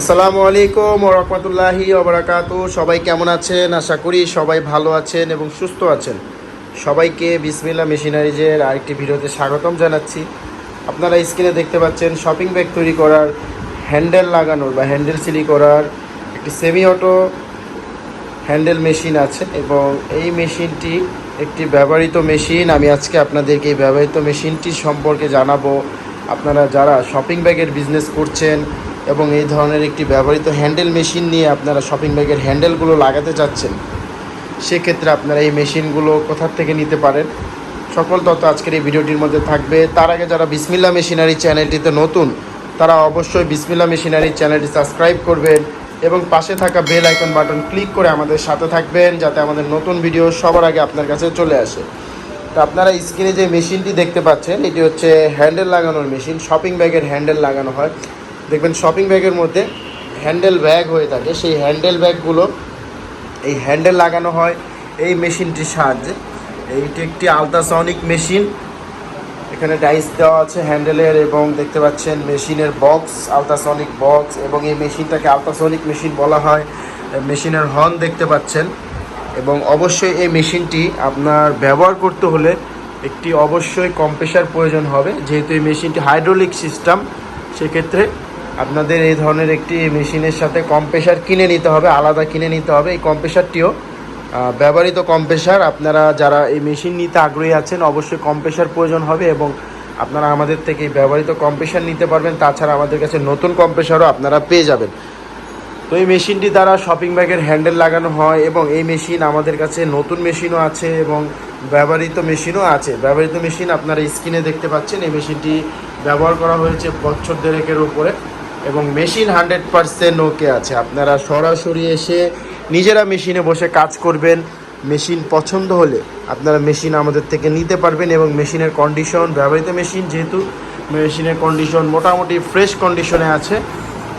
আসসালামু আলাইকুম রহমতুল্লাহি ওবরাকাত সবাই কেমন আছেন? আশা করি সবাই ভালো আছেন এবং সুস্থ আছেন। সবাইকে বিসমিল্লা মেশিনারিজের আরেকটি ভিডিওতে স্বাগতম জানাচ্ছি। আপনারা স্ক্রিনে দেখতে পাচ্ছেন শপিং ব্যাগ তৈরি করার হ্যান্ডেল লাগানোর বা হ্যান্ডেল সিলি করার একটি সেমি অটো হ্যান্ডেল মেশিন আছে এবং এই মেশিনটি একটি ব্যবহৃত মেশিন। আমি আজকে আপনাদেরকে এই ব্যবহৃত মেশিনটি সম্পর্কে জানাব। আপনারা যারা শপিং ব্যাগের বিজনেস করছেন এবং এই ধরনের একটি ব্যবহৃত হ্যান্ডেল মেশিন নিয়ে আপনারা শপিং ব্যাগের হ্যান্ডেলগুলো লাগাতে চাচ্ছেন, সেক্ষেত্রে আপনারা এই মেশিনগুলো কোথার থেকে নিতে পারেন? সকল তথ্য আজকের এই ভিডিওটির মধ্যে থাকবে। তার আগে যারা বিসমিল্লা মেশিনারি চ্যানেলটিতে নতুন, তারা অবশ্যই বিসমিল্লা মেশিনারি চ্যানেলটি সাবস্ক্রাইব করবেন এবং পাশে থাকা বেল আইকন বাটন ক্লিক করে আমাদের সাথে থাকবেন যাতে আমাদের নতুন ভিডিও সবার আগে আপনার কাছে চলে আসে। তো আপনারা স্ক্রিনে যে মেশিনটি দেখতে পাচ্ছেন, এটি হচ্ছে হ্যান্ডেল লাগানোর মেশিন, শপিং ব্যাগের হ্যান্ডেল লাগানো হয়। দেখবেন শপিং ব্যাগের মধ্যে হ্যান্ডেল ব্যাগ হয়ে থাকে। সেই হ্যান্ডেল ব্যাগগুলো এই হ্যান্ডেল লাগানো হয় এই মেশিনটির সাহায্যে। এইটি একটি আলট্রাসনিক মেশিন এখানে ডাইস দেওয়া আছে হ্যান্ডেলের এবং দেখতে পাচ্ছেন মেশিনের বক্স আলট্রাসনিক বক্স এবং এই মেশিনটাকে আলট্রাসনিক মেশিন বলা হয়। মেশিনের হর্ন দেখতে পাচ্ছেন এবং অবশ্যই এই মেশিনটি আপনার ব্যবহার করতে হলে একটি অবশ্যই কম্প্রেসার প্রয়োজন হবে। যেহেতু এই মেশিনটি হাইড্রোলিক সিস্টেম সেক্ষেত্রে আপনাদের এই ধরনের একটি মেশিনের সাথে কম্প্রেসার কিনে নিতে হবে আলাদা কিনে নিতে হবে। এই কম্প্রেসারটিও আহ, ব্যবহৃত কম্প্রেসার আপনারা যারা এই মেশিন নিতে আগ্রহী আছেন অবশ্যই কম্প্রেসার প্রয়োজন হবে এবং আপনারা আমাদের থেকে ব্যবহৃত কম্প্রেসার নিতে পারবেন। তাছাড়া আমাদের কাছে নতুন কম্প্রেসারও আপনারা পেয়ে যাবেন। তো এই মেশিনটি দ্বারা শপিং ব্যাগের হ্যান্ডেল লাগানো হয় এবং এই মেশিন আমাদের কাছে নতুন মেশিনও আছে এবং ব্যবহৃত মেশিনও আছে। ব্যবহৃত মেশিন আপনারা স্ক্রিনে দেখতে পাচ্ছেন এই মেশিনটি ব্যবহার করা হয়েছে বছর দেড়েকের উপরে। এবং মেশিন হান্ড্রেড পারসেন্ট ওকে আছে। আপনারা সরাসরি এসে নিজেরা মেশিনে বসে কাজ করবেন। মেশিন পছন্দ হলে আপনারা মেশিন আমাদের থেকে নিতে পারবেন এবং মেশিনের কন্ডিশন, ব্যবহৃত মেশিন যেহেতু মেশিনের কন্ডিশন মোটামুটি ফ্রেশ কন্ডিশনে আছে।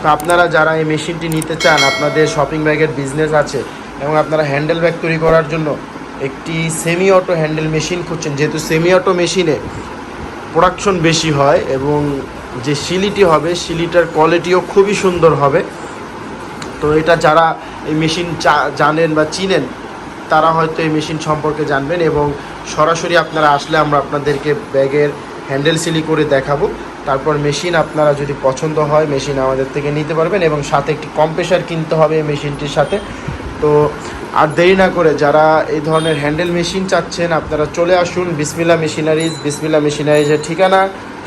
তো আপনারা যারা এই মেশিনটি নিতে চান, আপনাদের শপিং ব্যাগের বিজনেস আছে এবং আপনারা হ্যান্ডেল ব্যাগ তৈরি করার জন্য একটি সেমি অটো হ্যান্ডেল মেশিন খুঁজছেন, যেহেতু সেমি অটো মেশিনে প্রোডাকশন বেশি হয় এবং যে শিলিটি হবে, শিলিটার কোয়ালিটিও খুবই সুন্দর হবে। তো এটা যারা এই মেশিন জানেন বা চিনেন, তারা হয়তো এই মেশিন সম্পর্কে জানবেন এবং সরাসরি আপনারা আসলে আমরা আপনাদেরকে ব্যাগের হ্যান্ডেল সিলি করে দেখাবো। তারপর মেশিন আপনারা যদি পছন্দ হয় মেশিন আমাদের থেকে নিতে পারবেন এবং সাথে একটি কম্প্রেসার কিনতে হবে এই মেশিনটির সাথে। তো আর দেরি না করে যারা এই ধরনের হ্যান্ডেল মেশিন চাচ্ছেন, আপনারা চলে আসুন বিসমিল্লা মেশিনারিজ। বিসমিল্লা মেশিনারিজের ঠিকানা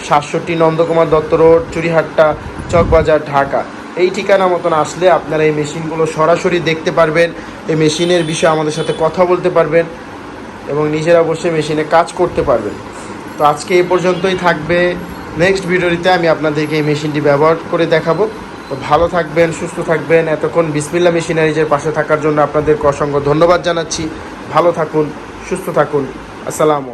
সাতষট্টি নন্দকুমার দত্ত রোড, চুরিহাট্টা, চকবাজার, ঢাকা। এই ঠিকানা মতন আসলে আপনারা এই মেশিনগুলো সরাসরি দেখতে পারবেন। এই মেশিনের বিষয়ে আমাদের সাথে কথা বলতে পারবেন এবং নিজেরা বসে মেশিনে কাজ করতে পারবেন। তো আজকে এই পর্যন্তই থাকবে। নেক্সট ভিডিওটিতে আমি আপনাদেরকে এই মেশিনটি ব্যবহার করে দেখাবো। তো ভালো থাকবেন, সুস্থ থাকবেন। এতক্ষণ বিসমিল্লা মেশিনারিজের পাশে থাকার জন্য আপনাদেরকে অসংখ্য ধন্যবাদ জানাচ্ছি। ভালো থাকুন, সুস্থ থাকুন। আসসালামু